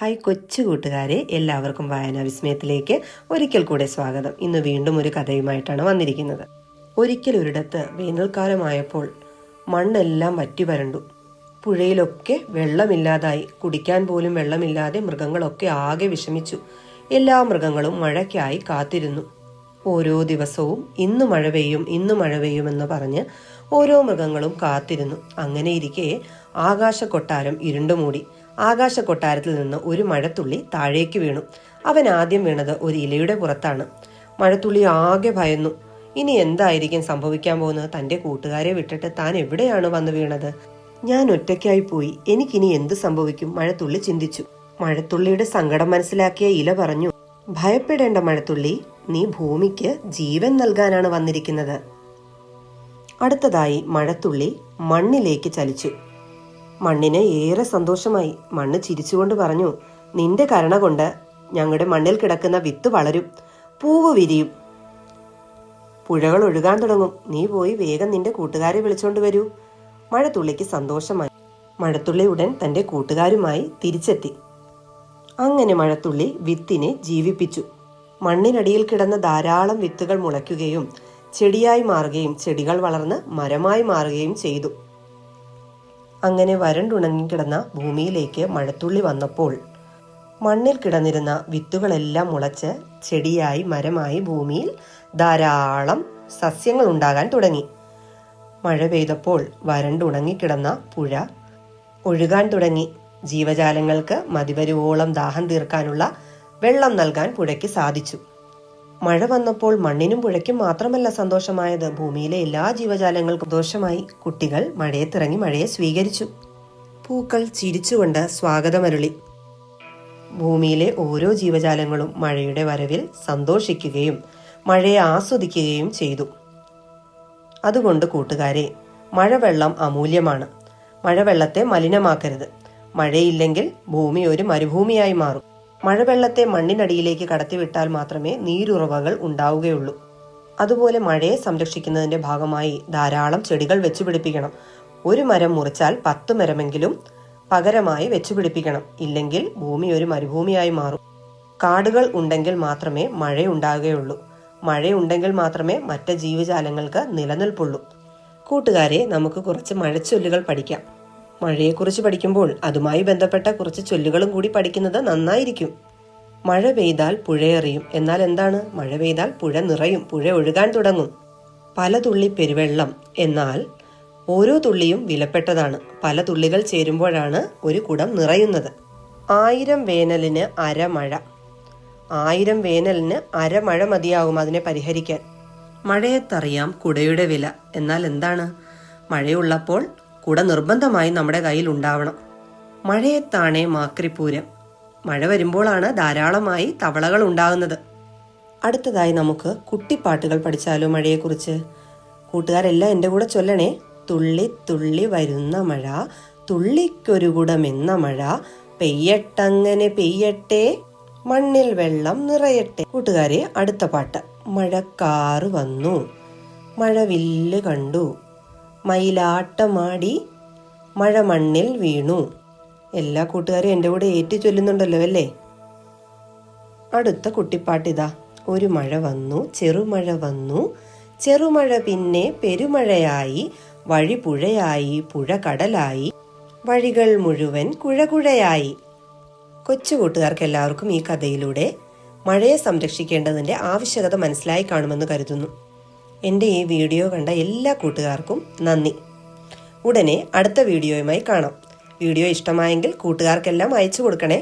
Hi കൊച്ചു കൂട്ടുകാരെ എല്ലാവർക്കും വായനാ വിസ്മയത്തിലേക്ക് ഒരിക്കൽ കൂടെ സ്വാഗതം. ഇന്ന് വീണ്ടും ഒരു കഥയുമായിട്ടാണ് വന്നിരിക്കുന്നത്. ഒരിക്കൽ ഒരിടത്ത് വേനൽക്കാലമായപ്പോൾ മണ്ണെല്ലാം വറ്റി വരണ്ടു. പുഴയിലൊക്കെ വെള്ളമില്ലാതായി കുടിക്കാൻ പോലും വെള്ളമില്ലാതെ മൃഗങ്ങളൊക്കെ ആകെ വിഷമിച്ചു. എല്ലാ മൃഗങ്ങളും മഴയ്ക്കായി കാത്തിരുന്നു. ഓരോ ദിവസവും ഇന്ന് മഴ പെയ്യും ഇന്ന് മഴ പെയ്യുമെന്ന് പറഞ്ഞ് ഓരോ മൃഗങ്ങളും കാത്തിരുന്നു. അങ്ങനെ ഇരിക്കെ ആകാശ കൊട്ടാരം ഇരുണ്ടുമൂടി. ആകാശ കൊട്ടാരത്തിൽ നിന്ന് ഒരു മഴത്തുള്ളി താഴേക്ക് വീണു. അവൻ ആദ്യം വീണത് ഒരു ഇലയുടെ പുറത്താണ്. മഴത്തുള്ളി ആകെ ഭയന്നു. ഇനി എന്തായിരിക്കും സംഭവിക്കാൻ പോകുന്നത്? തന്റെ കൂട്ടുകാരെ വിട്ടിട്ട് താൻ എവിടെയാണ് വന്നു വീണത്? ഞാൻ ഒറ്റയ്ക്കായി പോയി. എനിക്കിനി എന്ത് സംഭവിക്കും? മഴത്തുള്ളി ചിന്തിച്ചു. മഴത്തുള്ളിയുടെ സങ്കടം മനസ്സിലാക്കിയ ഇല പറഞ്ഞു ഭയപ്പെടേണ്ട മഴത്തുള്ളി. നീ ഭൂമിക്ക് ജീവൻ നൽകാനാണ് വന്നിരിക്കുന്നത്. അടുത്തതായി മഴത്തുള്ളി മണ്ണിലേക്ക് ചലിച്ചു. മണ്ണിന് ഏറെ സന്തോഷമായി. മണ്ണ് ചിരിച്ചുകൊണ്ട് പറഞ്ഞു നിന്റെ കരുണ കൊണ്ട് ഞങ്ങളുടെ മണ്ണിൽ കിടക്കുന്ന വിത്ത് വളരും പൂവ് വിരിയും. പുഴകൾ ഒഴുകാൻ തുടങ്ങും. നീ പോയി വേഗം നിന്റെ കൂട്ടുകാരെ വിളിച്ചോണ്ട് വരൂ. മഴത്തുള്ളിക്ക് സന്തോഷമായി. മഴത്തുള്ളി ഉടൻ തന്റെ കൂട്ടുകാരുമായി തിരിച്ചെത്തി. അങ്ങനെ മഴത്തുള്ളി വിത്തിനെ ജീവിപ്പിച്ചു. മണ്ണിനടിയിൽ കിടന്ന ധാരാളം വിത്തുകൾ മുളയ്ക്കുകയും ചെടിയായി മാറുകയും ചെടികൾ വളർന്ന് മരമായി മാറുകയും ചെയ്തു. അങ്ങനെ വരണ്ടുണങ്ങിക്കിടന്ന ഭൂമിയിലേക്ക് മഴത്തുള്ളി വന്നപ്പോൾ മണ്ണിൽ കിടന്നിരുന്ന വിത്തുകളെല്ലാം മുളച്ച് ചെടിയായി മരമായി ഭൂമിയിൽ ധാരാളം സസ്യങ്ങൾ ഉണ്ടാകാൻ തുടങ്ങി. മഴ പെയ്തപ്പോൾ വരണ്ടുണങ്ങിക്കിടന്ന പുഴ ഒഴുകാൻ തുടങ്ങി. ജീവജാലങ്ങൾക്ക് മതിവരുവോളം ദാഹം തീർക്കാനുള്ള വെള്ളം നൽകാൻ പുഴയ്ക്ക് സാധിച്ചു. മഴ വന്നപ്പോൾ മണ്ണിനും പുഴയ്ക്കും മാത്രമല്ല സന്തോഷമായത്. ഭൂമിയിലെ എല്ലാ ജീവജാലങ്ങൾക്കും ദോഷമായി കുട്ടികൾ മഴയെ മഴയത്തിറങ്ങി മഴയെ സ്വീകരിച്ചു. പൂക്കൾ ചിരിച്ചുകൊണ്ട് സ്വാഗതമരുളി. ഭൂമിയിലെ ഓരോ ജീവജാലങ്ങളും മഴയുടെ വരവിൽ സന്തോഷിക്കുകയും മഴയെ ആസ്വദിക്കുകയും ചെയ്തു. അതുകൊണ്ട് കൂട്ടുകാരെ മഴവെള്ളം അമൂല്യമാണ്. മഴവെള്ളത്തെ മലിനമാക്കരുത്. മഴയില്ലെങ്കിൽ ഭൂമി ഒരു മരുഭൂമിയായി മാറും. മഴവെള്ളത്തെ മണ്ണിനടിയിലേക്ക് കടത്തിവിട്ടാൽ മാത്രമേ നീരുറവകൾ ഉണ്ടാവുകയുള്ളൂ. അതുപോലെ മഴയെ സംരക്ഷിക്കുന്നതിന്റെ ഭാഗമായി ധാരാളം ചെടികൾ വെച്ചുപിടിപ്പിക്കണം. ഒരു മരം മുറിച്ചാൽ പത്ത് മരമെങ്കിലും പകരമായി വെച്ചുപിടിപ്പിക്കണം. ഇല്ലെങ്കിൽ ഭൂമി ഒരു മരുഭൂമിയായി മാറും. കാടുകൾ ഉണ്ടെങ്കിൽ മാത്രമേ മഴയുണ്ടാകുകയുള്ളൂ. മഴയുണ്ടെങ്കിൽ മാത്രമേ മറ്റ് ജീവജാലങ്ങൾക്ക് നിലനിൽപ്പുള്ളൂ. കൂട്ടുകാരെ നമുക്ക് കുറച്ച് മഴച്ചൊല്ലുകൾ പഠിക്കാം. മഴയെക്കുറിച്ച് പഠിക്കുമ്പോൾ അതുമായി ബന്ധപ്പെട്ട കുറച്ച് ചൊല്ലുകളും കൂടി പഠിക്കുന്നത് നന്നായിരിക്കും. മഴ പെയ്താൽ പുഴയറിയും എന്നാൽ എന്താണ്? മഴ പെയ്താൽ പുഴ നിറയും. പുഴ ഒഴുകാൻ തുടങ്ങും. പല തുള്ളി പെരുവെള്ളം. എന്നാൽ ഓരോ തുള്ളിയും വിലപ്പെട്ടതാണ്. പല തുള്ളികൾ ചേരുമ്പോഴാണ് ഒരു കുടം നിറയുന്നത്. ആയിരം വേനലിന് അരമഴ ആയിരം വേനലിന് അരമഴ മതിയാകും അതിനെ പരിഹരിക്കാൻ. മഴയത്തറിയാം കുടയുടെ വില. എന്നാൽ എന്താണ്? മഴയുള്ളപ്പോൾ കുട നിർബന്ധമായി നമ്മുടെ കയ്യിൽ ഉണ്ടാവണം. മഴയത്താണേ മാക്രിപ്പൂരം മഴ വരുമ്പോഴാണ് ധാരാളമായി തവളകൾ ഉണ്ടാകുന്നത്. അടുത്തതായി നമുക്ക് കുട്ടിപ്പാട്ടുകൾ പഠിച്ചാലോ മഴയെക്കുറിച്ച്? കൂട്ടുകാരെല്ലാം എന്റെ കൂടെ ചൊല്ലണേ. തുള്ളി തുള്ളി വരുന്ന മഴ തുള്ളിക്കൊരു കുടമെന്ന മഴ പെയ്യട്ടങ്ങനെ പെയ്യട്ടെ മണ്ണിൽ വെള്ളം നിറയട്ടെ. കൂട്ടുകാരെ അടുത്ത പാട്ട്. മഴക്കാറ് വന്നു. മഴവില്ല് കണ്ടു. മയിലാട്ടമാടി മഴ മണ്ണിൽ വീണു. എല്ലാ കൂട്ടുകാരും എന്റെ കൂടെ ഏറ്റു ചൊല്ലുന്നുണ്ടല്ലോ അല്ലേ? അടുത്ത കുട്ടിപ്പാട്ടിതാ. ഒരു മഴ വന്നു ചെറുമഴ വന്നു. ചെറുമഴ പിന്നെ പെരുമഴയായി വഴി പുഴയായി പുഴ കടലായി വഴികൾ മുഴുവൻ കുഴകുഴയായി. കൊച്ചു കൂട്ടുകാർക്ക് എല്ലാവർക്കും ഈ കഥയിലൂടെ മഴയെ സംരക്ഷിക്കേണ്ടതിന്റെ ആവശ്യകത മനസ്സിലായി കാണുമെന്ന് കരുതുന്നു. എന്റെ ഈ വീഡിയോ കണ്ട എല്ലാ കൂട്ടുകാർക്കും നന്ദി. ഉടനെ അടുത്ത വീഡിയോയുമായി കാണാം. വീഡിയോ ഇഷ്ടമായെങ്കിൽ കൂട്ടുകാർക്കെല്ലാം അയച്ചു കൊടുക്കണേ.